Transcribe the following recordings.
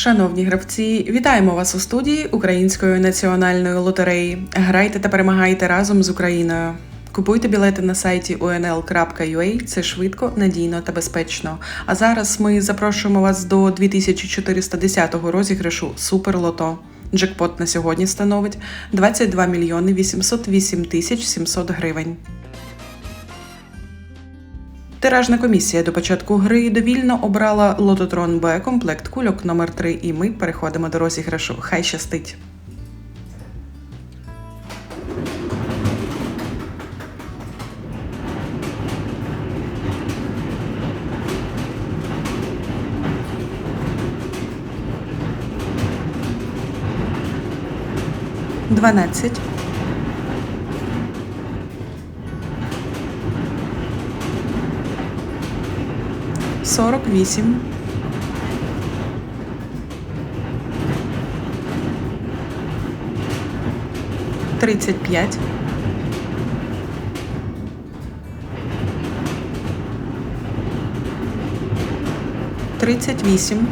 Шановні гравці, вітаємо вас у студії Української національної лотереї. Грайте та перемагайте разом з Україною. Купуйте білети на сайті unl.ua, це швидко, надійно та безпечно. А зараз ми запрошуємо вас до 2410 розіграшу Супер Лото. Джекпот на сьогодні становить 22 мільйони 808 тисяч 700 гривень. Тиражна комісія до початку гри довільно обрала лототрон Б комплект кульок номер 3 і ми переходимо до розіграшу. Хай щастить. Дванадцять. Сорок вісім. Тридцять п'ять. Тридцять вісім.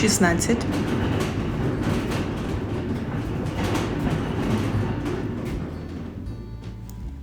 Шістнадцять.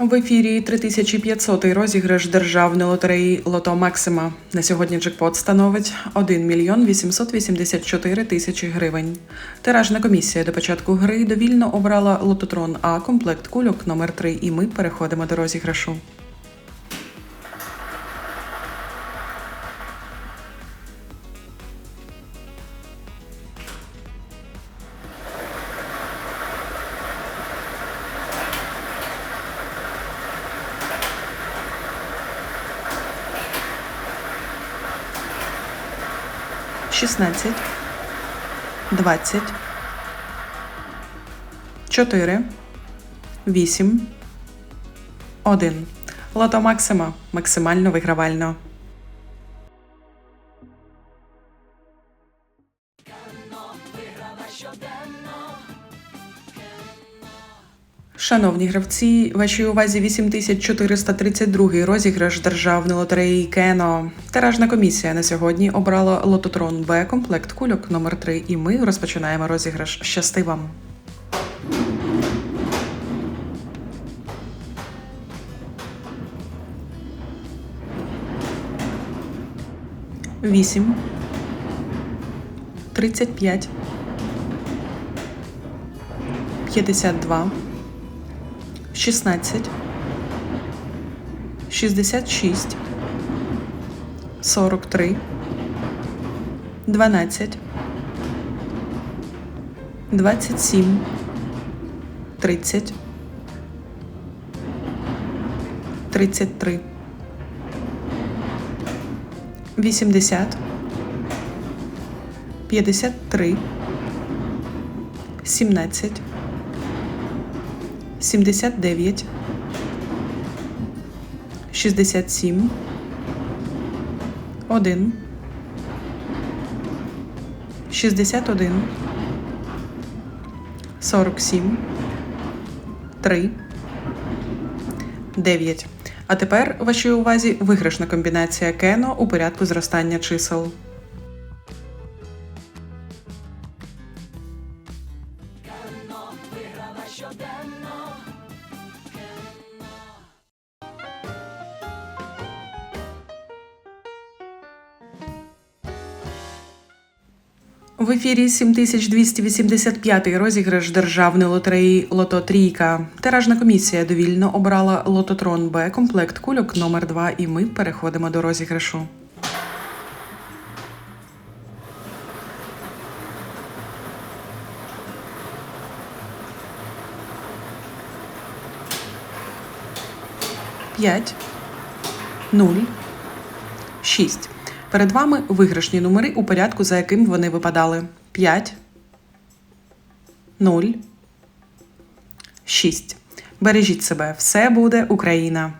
В ефірі 3500 розіграш державної лотереї Лото Максима. На сьогодні джекпот становить 1 мільйон 884 тисячі гривень. Тиражна комісія до початку гри довільно обрала лототрон А комплект кульок номер 3 і ми переходимо до розіграшу. Шістнадцять, двадцять, чотири, вісім, один. Лото Максима максимально вигравально. Шановні гравці, вашій увазі 8432 розіграш державної лотереї Кено. Тиражна комісія на сьогодні обрала лототрон Б комплект кульок номер 3 і ми розпочинаємо розіграш. Щасти вам! Вісім. Тридцять п'ять. П'ятдесят два. 16, 66, 43, 12, 27, 30, 33, 80, 53, 17, 79, 67, 1, 61, 47, 3, 9. А тепер вашій увазі виграшна комбінація кено у порядку зростання чисел. В ефірі 7285 розіграш державної лотереї Лото Трійка. Тиражна комісія довільно обрала лототрон Б комплект кульок номер 2 і ми переходимо до розіграшу. П'ять, нуль, шість. Перед вами виграшні номери у порядку, за яким вони випадали: 5, 0, 6. Бережіть себе, все буде Україна!